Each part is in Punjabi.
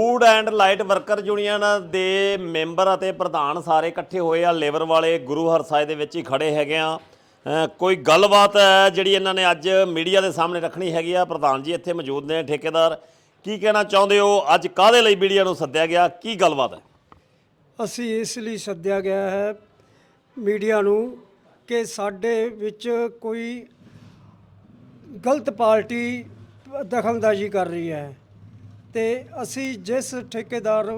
Food and light worker union ਦੇ ਮੈਂਬਰ ਅਤੇ ਪ੍ਰਧਾਨ ਸਾਰੇ ਇਕੱਠੇ ਹੋਏ ਆ। ਲੇਬਰ ਵਾਲੇ ਗੁਰੂ ਹਰਸਾਏ ਦੇ ਵਿੱਚ ਹੀ ਖੜੇ ਹੈਗੇ ਆ। ਅ, ਕੋਈ ਗੱਲਬਾਤ ਹੈ ਜਿਹੜੀ ਇਹਨਾਂ ਨੇ ਅੱਜ ਮੀਡੀਆ ਦੇ ਸਾਹਮਣੇ ਰੱਖਣੀ ਹੈਗੀ ਆ। ਪ੍ਰਧਾਨ ਜੀ ਇੱਥੇ ਮੌਜੂਦ ਨੇ ਠੇਕੇਦਾਰ। ਕੀ ਕਹਿਣਾ ਚਾਹੁੰਦੇ ਹੋ? ਅੱਜ ਕਾਹਦੇ ਲਈ ਮੀਡੀਆ ਨੂੰ ਸੱਦਿਆ ਗਿਆ? ਕੀ ਗੱਲਬਾਤ ਹੈ? ਅਸੀਂ ਇਸ ਲਈ ਸੱਦਿਆ ਗਿਆ ਹੈ ਮੀਡੀਆ ਨੂੰ ਕਿ ਸਾਡੇ ਵਿੱਚ ਕੋਈ ਗਲਤ ਪਾਰਟੀ ਦਖਲਅੰਦਾਜ਼ੀ ਕਰ ਰਹੀ ਹੈ। ਤੇ ਅਸੀਂ ਜਿਸ ਠੇਕੇਦਾਰ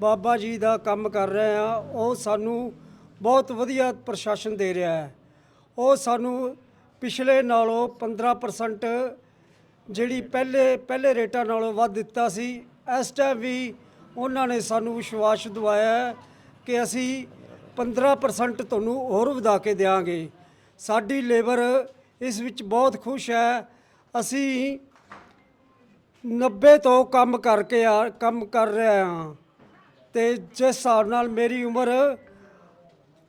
ਬਾਬਾ ਜੀ ਦਾ ਕੰਮ ਕਰ ਰਹੇ ਹਾਂ, ਉਹ ਸਾਨੂੰ ਬਹੁਤ ਵਧੀਆ ਪ੍ਰਸ਼ਾਸਨ ਦੇ ਰਿਹਾ ਹੈ। ਉਹ ਸਾਨੂੰ ਪਿਛਲੇ ਨਾਲੋਂ 15% ਜਿਹੜੀ ਪਹਿਲੇ ਪਹਿਲੇ ਰੇਟਾਂ ਨਾਲੋਂ ਵੱਧ ਦਿੱਤਾ ਸੀ। ਇਸ ਟਾਈਮ ਵੀ ਉਹਨਾਂ ਨੇ ਸਾਨੂੰ ਵਿਸ਼ਵਾਸ ਦਿਵਾਇਆ ਕਿ ਅਸੀਂ 15% ਤੁਹਾਨੂੰ ਹੋਰ ਵਧਾ ਕੇ ਦੇਵਾਂਗੇ ਸਾਡੀ ਲੇਬਰ ਇਸ ਵਿੱਚ ਬਹੁਤ ਖੁਸ਼ ਹੈ। ਅਸੀਂ 90 ਤੋਂ ਕੰਮ ਕਰਕੇ ਆ, ਕੰਮ ਕਰ ਰਿਹਾ ਹਾਂ ਤੇ ਜਿਸ ਹਿਸਾਬ ਨਾਲ ਮੇਰੀ ਉਮਰ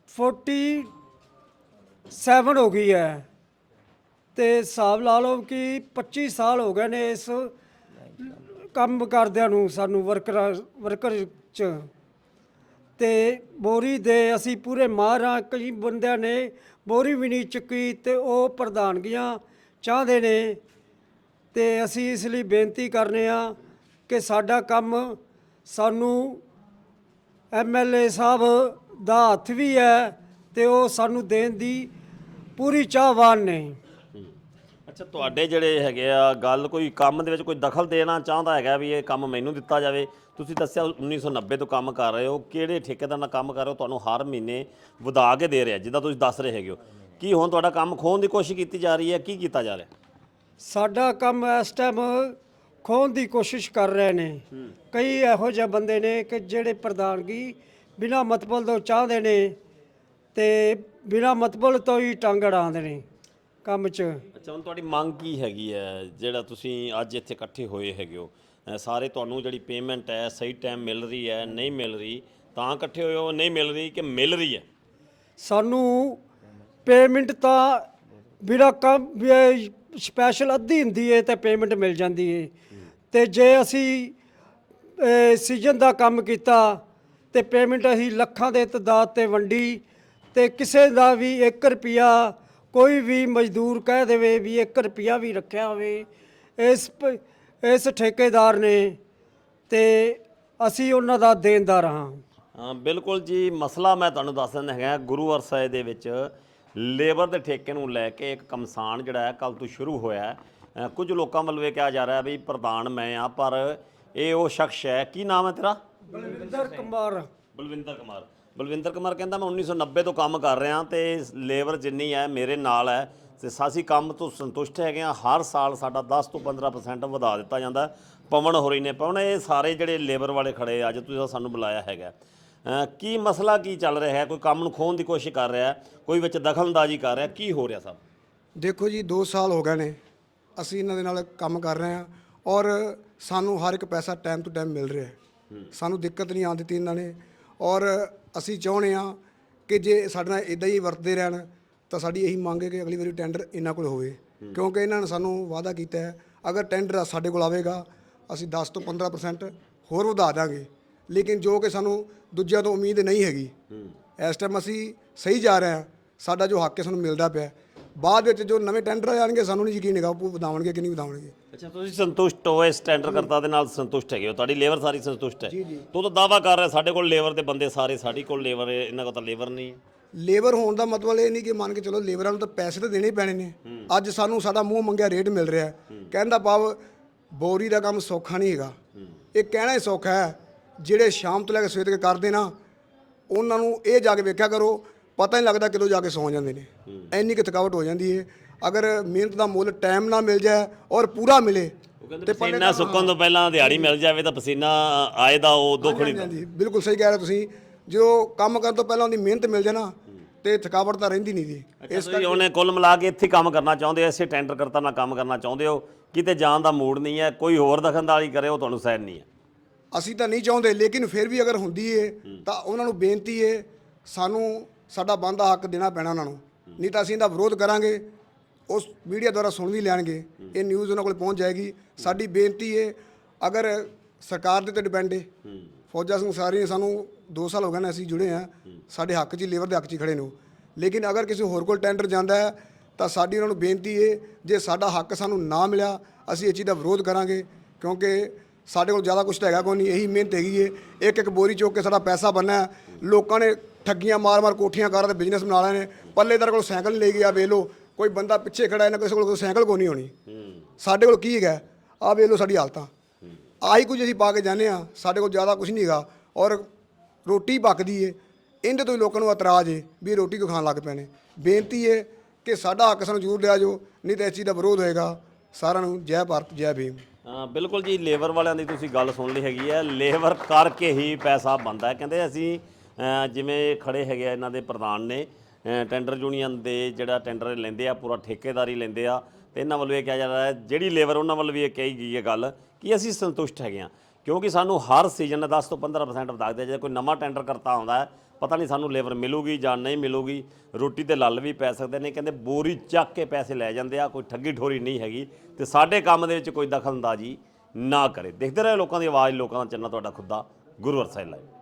47 ਹੋ ਗਈ ਹੈ। ਤੇ ਹਿਸਾਬ ਲਾ ਲਓ ਕਿ 25 ਸਾਲ ਹੋ ਗਏ ਨੇ ਇਸ ਕੰਮ ਕਰਦਿਆਂ ਨੂੰ ਸਾਨੂੰ ਵਰਕਰਾਂ ਵਰਕਰ ਚ। ਤੇ ਬੋਰੀ ਦੇ ਅਸੀਂ ਪੂਰੇ ਮਾਹਰਾਂ, ਕਈ ਬੰਦਿਆਂ ਨੇ ਬੋਰੀ ਵੀ ਨਹੀਂ ਚੁੱਕੀ ਤੇ ਉਹ ਪ੍ਰਧਾਨਗੀਆਂ ਚਾਹੁੰਦੇ ਨੇ ਤੇ ਅਸੀਂ ਇਸ ਲਈ ਬੇਨਤੀ ਕਰਨੇ ਆ ਕਿ ਸਾਡਾ ਕੰਮ ਸਾਨੂੰ ਐਮਐਲਏ ਸਾਹਿਬ ਦਾ ਹੱਥ ਵੀ ਹੈ ਤੇ ਉਹ ਸਾਨੂੰ ਦੇਣ ਦੀ ਪੂਰੀ ਚਾਹਵਾਨ ਨੇ। ਅੱਛਾ, ਤੁਹਾਡੇ ਜਿਹੜੇ ਹੈਗੇ ਆ ਗੱਲ ਕੋਈ ਕੰਮ ਦੇ ਵਿੱਚ ਕੋਈ ਦਖਲ ਦੇਣਾ ਚਾਹੁੰਦਾ ਹੈਗਾ ਵੀ ਇਹ ਕੰਮ ਮੈਨੂੰ ਦਿੱਤਾ ਜਾਵੇ? ਤੁਸੀਂ ਦੱਸਿਆ 1990 ਤੋਂ ਕੰਮ ਕਰ ਰਹੇ ਹੋ। ਕਿਹੜੇ ਠੇਕੇਦਾਰ ਨਾਲ ਕੰਮ ਕਰ ਰਹੇ ਹੋ? ਤੁਹਾਨੂੰ ਹਰ ਮਹੀਨੇ ਵਧਾ ਕੇ ਦੇ ਰਿਹਾ, ਜਿੱਦਾਂ ਤੁਸੀਂ ਦੱਸ ਰਹੇ ਹੈਗੇ ਹੋ। ਕੀ ਹੁਣ ਤੁਹਾਡਾ ਕੰਮ ਖੋਣ ਦੀ ਕੋਸ਼ਿਸ਼ ਕੀਤੀ ਜਾ ਰਹੀ ਹੈ? ਕੀ ਕੀਤਾ ਜਾ ਰਿਹਾ? ਸਾਡਾ ਕੰਮ ਇਸ ਟਾਈਮ ਖੋਹਣ ਦੀ ਕੋਸ਼ਿਸ਼ ਕਰ ਰਹੇ ਨੇ। ਕਈ ਇਹੋ ਜਿਹੇ ਬੰਦੇ ਨੇ ਕਿ ਜਿਹੜੇ ਪ੍ਰਧਾਨਗੀ ਬਿਨਾ ਮਤਲਬ ਤੋਂ ਚਾਹੁੰਦੇ ਨੇ ਤੇ ਬਿਨਾ ਮਤਲਬ ਤੋਂ ਹੀ ਟੰਗ ਅੜਾਉਂਦੇ ਨੇ ਕੰਮ 'ਚ। ਅੱਛਾ ਹੁਣ ਤੁਹਾਡੀ ਮੰਗ ਕੀ ਹੈਗੀ ਹੈ? ਜਿਹੜਾ ਤੁਸੀਂ ਅੱਜ ਇੱਥੇ ਇਕੱਠੇ ਹੋਏ ਹੈਗੇ ਹੋ ਅ, ਸਾਰੇ ਤੁਹਾਨੂੰ ਜਿਹੜੀ ਪੇਮੈਂਟ ਹੈ ਸਹੀ ਟਾਈਮ ਮਿਲ ਰਹੀ ਹੈ ਨਹੀਂ ਮਿਲ ਰਹੀ ਤਾਂ ਇਕੱਠੇ ਹੋਏ ਹੋ ਨਹੀਂ ਮਿਲ ਰਹੀ ਕਿ ਮਿਲ ਰਹੀ ਹੈ? ਸਾਨੂੰ ਪੇਮੈਂਟ ਤਾਂ ਬਿਨਾ ਕੰਮ ਸਪੈਸ਼ਲ ਅੱਧੀ ਹੁੰਦੀ ਹੈ ਤੇ ਪੇਮੈਂਟ ਮਿਲ ਜਾਂਦੀ ਹੈ ਤੇ ਜੇ ਅਸੀਂ ਸੀਜ਼ਨ ਦਾ ਕੰਮ ਕੀਤਾ ਤੇ ਪੇਮੈਂਟ ਅਸੀਂ ਲੱਖਾਂ ਦੇ ਤਦਾਦ ਤੇ ਵੰਡੀ ਤੇ ਕਿਸੇ ਦਾ ਵੀ 1 ਰੁਪਿਆ ਕੋਈ ਵੀ ਮਜ਼ਦੂਰ ਕਹਿ ਦੇਵੇ ਵੀ 1 ਰੁਪਿਆ ਵੀ ਰੱਖਿਆ ਹੋਵੇ, ਇਸ ਪ- ਇਸ ਠੇਕੇਦਾਰ ਨੇ ਤੇ ਅਸੀਂ ਉਹਨਾਂ ਦਾ ਦੇਣਦਾਰ ਹਾਂ। ਹਾਂ, ਬਿਲਕੁਲ ਜੀ। ਮਸਲਾ ਮੈਂ ਤੁਹਾਨੂੰ ਦੱਸ ਦਿੰਦਾ ਹੈਗਾ ਗੁਰੂ ਅਰਸਾਏ ਦੇ ਵਿੱਚ। ਲੇਬਰ ਦੇ ਠੇਕੇ ਨੂੰ ਲੈ ਕੇ ਇੱਕ ਕਮਸਾਨ ਜਿਹੜਾ ਹੈ ਕੱਲ ਤੋਂ ਸ਼ੁਰੂ ਹੋਇਆ ਹੈ। ਕੁਝ ਲੋਕਾਂ ਵੱਲੋਂ ਇਹ ਕਿਹਾ ਜਾ ਰਿਹਾ ਵੀ ਪ੍ਰਧਾਨ ਮੈਂ ਆ ਪਰ ਇਹ ਉਹ ਸ਼ਖਸ ਹੈ। ਕੀ ਨਾਮ ਹੈ ਤੇਰਾ? ਬਲਵਿੰਦਰ ਕੁਮਾਰ। ਬਲਵਿੰਦਰ ਕੁਮਾਰ। ਬਲਵਿੰਦਰ ਕੁਮਾਰ ਕਹਿੰਦਾ ਮੈਂ 1990 ਤੋਂ ਕੰਮ ਕਰ ਰਿਹਾ ਤੇ ਲੇਬਰ ਜਿੰਨੀ ਹੈ ਮੇਰੇ ਨਾਲ ਹੈ ਤੇ ਸਾਸੀ ਕੰਮ ਤੋਂ ਸੰਤੁਸ਼ਟ ਹੈਗੇ ਆ ਹਰ ਸਾਲ ਸਾਡਾ 10 ਤੋਂ 15% ਵਧਾ ਦਿੱਤਾ ਜਾਂਦਾ। ਪਵਨ ਹੋਰੀ ਨੇ ਪਵਨ ਇਹ ਸਾਰੇ ਜਿਹੜੇ ਲੇਬਰ ਵਾਲੇ ਖੜੇ ਅੱਜ ਤੁਸੀਂ ਸਾਨੂੰ ਬੁਲਾਇਆ ਹੈਗਾ। ਕੀ ਮਸਲਾ ਕੀ ਚੱਲ ਰਿਹਾ ਹੈ? ਕੋਈ ਕੰਮ ਨੂੰ ਖੋਹਣ ਦੀ ਕੋਸ਼ਿਸ਼ ਕਰ ਰਿਹਾ ਹੈ? ਕੋਈ ਵਿੱਚ ਦਖਲਅੰਦਾਜ਼ੀ ਕਰ ਰਿਹਾ ਕੀ ਹੋ ਰਿਹਾ ਸਭ? ਦੇਖੋ ਜੀ 2 ਸਾਲ ਹੋ ਗਏ ਨੇ। ਅਸੀਂ ਇਹਨਾਂ ਦੇ ਨਾਲ ਕੰਮ ਕਰ ਰਹੇ ਹਾਂ ਔਰ ਸਾਨੂੰ ਹਰ ਇੱਕ ਪੈਸਾ ਟਾਈਮ ਟੂ ਟਾਈਮ ਮਿਲ ਰਿਹਾ ਹੈ। ਸਾਨੂੰ ਦਿੱਕਤ ਨਹੀਂ ਆਉਣ ਦਿੱਤੀ ਇਹਨਾਂ ਨੇ ਔਰ ਅਸੀਂ ਚਾਹੁੰਦੇ ਹਾਂ ਕਿ ਜੇ ਸਾਡੇ ਨਾਲ ਇਦਾਂ ਹੀ ਵਰਤਦੇ ਰਹਿਣ ਤਾਂ ਸਾਡੀ ਇਹੀ ਮੰਗ ਹੈ ਕਿ ਅਗਲੀ ਵਾਰੀ ਟੈਂਡਰ ਇਹਨਾਂ ਕੋਲ ਹੋਵੇ। ਕਿਉਂਕਿ ਇਹਨਾਂ ਨੇ ਸਾਨੂੰ ਵਾਅਦਾ ਕੀਤਾ ਹੈ ਅਗਰ ਟੈਂਡਰ ਸਾਡੇ ਕੋਲ ਆਵੇਗਾ ਅਸੀਂ 10 ਤੋਂ 15% ਹੋਰ ਵਧਾ ਦਾਂਗੇ। ਲੇਕਿਨ ਜੋ ਕਿ ਸਾਨੂੰ ਦੂਜਿਆਂ ਤੋਂ ਉਮੀਦ ਨਹੀਂ ਹੈਗੀ। ਇਸ ਟਾਈਮ ਅਸੀਂ ਸਹੀ ਜਾ ਰਹੇ ਹਾਂ। ਸਾਡਾ ਜੋ ਹੱਕ ਹੈ ਸਾਨੂੰ ਮਿਲਦਾ ਪਿਆ। ਬਾਅਦ ਵਿੱਚ ਜੋ ਨਵੇਂ ਟੈਂਡਰ ਆ ਜਾਣਗੇ ਸਾਨੂੰ ਨਹੀਂ ਯਕੀਨ ਹੈਗਾ ਉਹ ਵਧਾਉਣਗੇ ਕਿ ਨਹੀਂ ਵਧਾਉਣਗੇ। ਅੱਛਾ ਤੁਸੀਂ ਸੰਤੁਸ਼ਟ ਹੋ ਇਸ ਟੈਂਡਰ ਕਰਤਾ ਦੇ ਨਾਲ? ਸੰਤੁਸ਼ਟ ਹੈਗੇ ਹੋ। ਤੁਹਾਡੀ ਲੇਬਰ ਸਾਰੀ ਸੰਤੁਸ਼ਟ ਹੈ? ਤੂੰ ਤਾਂ ਦਾਵਾ ਕਰ ਰਿਹਾ ਸਾਡੇ ਕੋਲ ਲੇਬਰ ਦੇ ਬੰਦੇ ਸਾਰੇ ਸਾਡੀ ਕੋਲ ਲੇਬਰ ਹੈ ਇਹਨਾਂ ਕੋਲ ਤਾਂ ਲੇਬਰ ਨਹੀਂ ਹੈ। ਲੇਬਰ ਹੋਣ ਦਾ ਮਤਲਬ ਇਹ ਨਹੀਂ ਕਿ ਮੰਨ ਕੇ ਚਲੋ ਲੇਬਰਾਂ ਨੂੰ ਤਾਂ ਪੈਸੇ ਤਾਂ ਦੇਣੇ ਪੈਣੇ ਨੇ। ਅੱਜ ਸਾਨੂੰ ਸਾਡਾ ਮੂੰਹ ਮੰਗਿਆ ਰੇਟ ਮਿਲ ਰਿਹਾ ਕਹਿੰਦਾ ਭਾਵ ਬੋਰੀ ਦਾ ਕੰਮ ਸੌਖਾ ਨਹੀਂ ਹੈਗਾ। ਇਹ ਕਹਿਣਾ ਹੀ ਸੌਖਾ ਹੈ। ਜਿਹੜੇ ਸ਼ਾਮ ਤੋਂ ਲੈ ਕੇ ਸਵੇਰ ਤੱਕ ਕਰਦੇ ਨਾ ਉਹਨਾਂ ਨੂੰ ਇਹ ਜਾ ਕੇ ਵੇਖਿਆ ਕਰੋ ਪਤਾ ਨਹੀਂ ਲੱਗਦਾ ਕਦੋਂ ਜਾ ਕੇ ਸੌਂ ਜਾਂਦੇ ਨੇ। ਇੰਨੀ ਕਿ ਥਕਾਵਟ ਹੋ ਜਾਂਦੀ ਹੈ ਅਗਰ ਮਿਹਨਤ ਦਾ ਮੁੱਲ ਟਾਈਮ ਨਾਲ ਮਿਲ ਜਾਏ ਔਰ ਪੂਰਾ ਮਿਲੇ ਕਹਿੰਦੇ ਪਸੀਨਾ ਸੁੱਕਣ ਤੋਂ ਪਹਿਲਾਂ ਦਿਹਾੜੀ ਮਿਲ ਜਾਵੇ ਤਾਂ ਪਸੀਨਾ ਆਏ ਦਾ ਉਹ ਦੁੱਖ ਨਹੀਂ ਹਾਂਜੀ ਬਿਲਕੁਲ ਸਹੀ ਕਹਿ ਰਹੇ ਤੁਸੀਂ। ਜੋ ਕੰਮ ਕਰਨ ਤੋਂ ਪਹਿਲਾਂ ਉਹਦੀ ਮਿਹਨਤ ਮਿਲ ਜਾਏ ਨਾ ਤੇ ਥਕਾਵਟ ਤਾਂ ਰਹਿੰਦੀ ਨਹੀਂ ਜੀ। ਅੱਛਾ ਤੁਸੀਂ ਉਹਨੇ ਕੁੱਲ ਮਿਲਾ ਕੇ ਇੱਥੇ ਕੰਮ ਕਰਨਾ ਚਾਹੁੰਦੇ ਇਸੇ ਟੈਂਡਰ ਕਰਤਾ ਨਾਲ ਕੰਮ ਕਰਨਾ ਚਾਹੁੰਦੇ ਹੋ। ਕਿਤੇ ਜਾਣ ਦਾ ਮੂਡ ਨਹੀਂ ਹੈ ਕੋਈ ਹੋਰ ਦਖਲਅੰਦਾਜ਼ੀ ਕਰੇ ਉਹ ਤੁਹਾਨੂੰ ਸਹਿਨ ਨਹੀਂ ਹੈ। ਅਸੀਂ ਤਾਂ ਨਹੀਂ ਚਾਹੁੰਦੇ, ਲੇਕਿਨ ਫਿਰ ਵੀ ਅਗਰ ਹੁੰਦੀ ਏ, ਤਾਂ ਉਹਨਾਂ ਨੂੰ ਬੇਨਤੀ ਏ, ਸਾਨੂੰ ਸਾਡਾ ਬੰਦਾ ਹੱਕ ਦੇਣਾ ਪੈਣਾ ਉਹਨਾਂ ਨੂੰ। ਨਹੀਂ ਤਾਂ ਅਸੀਂ ਇਹਦਾ ਵਿਰੋਧ ਕਰਾਂਗੇ, ਉਸ ਮੀਡੀਆ ਦੁਆਰਾ ਸੁਣ ਵੀ ਲੈਣਗੇ, ਇਹ ਨਿਊਜ਼ ਉਹਨਾਂ ਕੋਲ ਪਹੁੰਚ ਜਾਏਗੀ। ਸਾਡੀ ਬੇਨਤੀ ਏ, ਅਗਰ ਸਰਕਾਰ ਦੇ ਤੇ ਡਿਪੈਂਡ ਏ ਹੂੰ ਫੌਜਾ ਸਿੰਘ ਸਾਰੀ ਨੇ ਸਾਨੂੰ 2 ਸਾਲ ਹੋ ਗਏ ਨੇ ਅਸੀਂ ਜੁੜੇ ਆ ਸਾਡੇ ਹੱਕ 'ਚ ਲੇਬਰ ਦੇ ਹੱਕ 'ਚ ਹੀ ਖੜੇ ਨੂੰ ਲੇਕਿਨ ਅਗਰ ਕਿਸੇ ਹੋਰ ਕੋਲ ਟੈਂਡਰ ਜਾਂਦਾ ਹੈ, ਤਾਂ ਸਾਡੀ ਉਹਨਾਂ ਨੂੰ ਬੇਨਤੀ ਏ, ਜੇ ਸਾਡਾ ਹੱਕ ਸਾਨੂੰ ਨਾ ਮਿਲਿਆ, ਅਸੀਂ ਇਹ ਚੀਜ਼ ਦਾ ਵਿਰੋਧ ਕਰਾਂਗੇ, ਕਿਉਂਕਿ ਸਾਡੇ ਕੋਲ ਜ਼ਿਆਦਾ ਕੁਝ ਤਾਂ ਹੈਗਾ ਕੋਈ ਨਹੀਂ ਇਹੀ ਮਿਹਨਤ ਹੈਗੀ ਏ। ਇੱਕ ਇੱਕ ਬੋਰੀ ਚੁੱਕ ਕੇ ਸਾਡਾ ਪੈਸਾ ਬੰਨਾ ਹੈ। ਲੋਕਾਂ ਨੇ ਠੱਗੀਆਂ ਮਾਰ-ਮਾਰ ਕੋਠੀਆਂ ਕਰ ਤੇ ਬਿਜ਼ਨਸ ਬਣਾ ਲਏ ਨੇ ਪੱਲੇਦਾਰ ਕੋਲ ਸਾਈਕਲ ਲੈ ਗਿਆ ਵੇਖ ਲਓ ਕੋਈ ਬੰਦਾ ਪਿੱਛੇ ਖੜਾ ਹੈ ਨਾ ਕਿਸੇ ਕੋਲ ਕੋਈ ਸਾਈਕਲ ਕੋ ਨਹੀਂ ਹੋਣੀ। ਸਾਡੇ ਕੋਲ ਕੀ ਹੈਗਾ? ਆ ਵੇਖ ਲਓ ਸਾਡੀ ਹਾਲਤਾਂ। ਆਹੀ ਕੁਝ ਅਸੀਂ ਪਾ ਕੇ ਜਾਂਦੇ ਆ ਸਾਡੇ ਕੋਲ ਜ਼ਿਆਦਾ ਕੁਝ ਨਹੀਂ ਹੈਗਾ। ਔਰ ਰੋਟੀ ਪੱਕਦੀ ਏ। ਇਹਦੇ ਤੋਂ ਹੀ ਲੋਕਾਂ ਨੂੰ ਇਤਰਾਜ਼ ਏ ਵੀ ਰੋਟੀ ਕਿਉਂ ਖਾਣ ਲੱਗ ਪਏ ਨੇ। ਬੇਨਤੀ ਏ ਕਿ ਸਾਡਾ ਹੱਕ ਸਾਨੂੰ ਜ਼ਰੂਰ ਦਿਆ ਜੋ ਨਹੀਂ ਤਾਂ ਇਸ ਚੀਜ਼ ਦਾ ਵਿਰੋਧ ਹੋਏਗਾ। ਸਾਰਿਆਂ ਨੂੰ ਜੈ ਭਾਰਤ ਜੈ ਭੀਮ। ਬਿਲਕੁਲ ਜੀ, ਲੇਬਰ ਵਾਲਿਆਂ ਦੀ ਤੁਸੀਂ ਗੱਲ ਸੁਣ ਲਈ ਹੈਗੀ ਹੈ। ਲੇਬਰ ਕਰਕੇ ਹੀ ਪੈਸਾ ਬਣਦਾ ਕਹਿੰਦੇ ਅਸੀਂ ਜਿਵੇਂ ਖੜੇ ਹੈਗੇ ਆ ਇਹਨਾਂ ਦੇ ਪ੍ਰਧਾਨ ਨੇ ਟੈਂਡਰ ਯੂਨੀਅਨ ਦੇ ਜਿਹੜਾ ਟੈਂਡਰ ਲੈਂਦੇ ਆ, ਪੂਰਾ ਠੇਕੇਦਾਰੀ ਲੈਂਦੇ ਆ, ਤੇ ਇਹਨਾਂ ਵੱਲੋਂ ਇਹ ਕਿਹਾ ਜਾ ਰਿਹਾ ਹੈ, ਜਿਹੜੀ ਲੇਬਰ ਉਹਨਾਂ ਵੱਲੋਂ ਵੀ ਇਹ ਕਹੀ ਗਈ ਹੈ ਗੱਲ, ਕਿ ਅਸੀਂ ਸੰਤੁਸ਼ਟ ਹੈਗੇ ਆ। ਕਿਉਂਕਿ ਸਾਨੂੰ ਹਰ ਸੀਜ਼ਨ 10 ਤੋਂ 15% ਵਧਾ ਦਿਆ ਜੇ ਕੋਈ ਨਵਾਂ ਟੈਂਡਰ ਕਰਤਾ ਆਉਂਦਾ ਹੈ, ਪਤਾ ਨਹੀਂ ਸਾਨੂੰ ਲੇਬਰ ਮਿਲੂਗੀ ਜਾਂ ਨਹੀਂ ਮਿਲੂਗੀ, ਰੋਟੀ ਤੇ ਲੱਲ ਵੀ ਪੈ ਸਕਦੇ ਨੇ, ਕਹਿੰਦੇ ਬੋਰੀ ਚੱਕ ਕੇ ਪੈਸੇ ਲੈ ਜਾਂਦੇ ਆ, ਕੋਈ ਠੱਗੀ ਠੋਰੀ ਨਹੀਂ ਹੈਗੀ ਤੇ ਸਾਡੇ ਕੰਮ ਦੇ ਵਿੱਚ ਕੋਈ ਦਖਲ ਅੰਦਾਜ਼ੀ ਨਾ ਕਰੇ। ਦੇਖਦੇ ਰਹੇ ਲੋਕਾਂ ਦੀ ਆਵਾਜ਼, ਲੋਕਾਂ ਦਾ ਚੰਨਾ ਤੁਹਾਡਾ ਖੁੱਦਾ ਗੁਰੂਵਰ ਸਾਹਿਬ ਲਾਈਵ।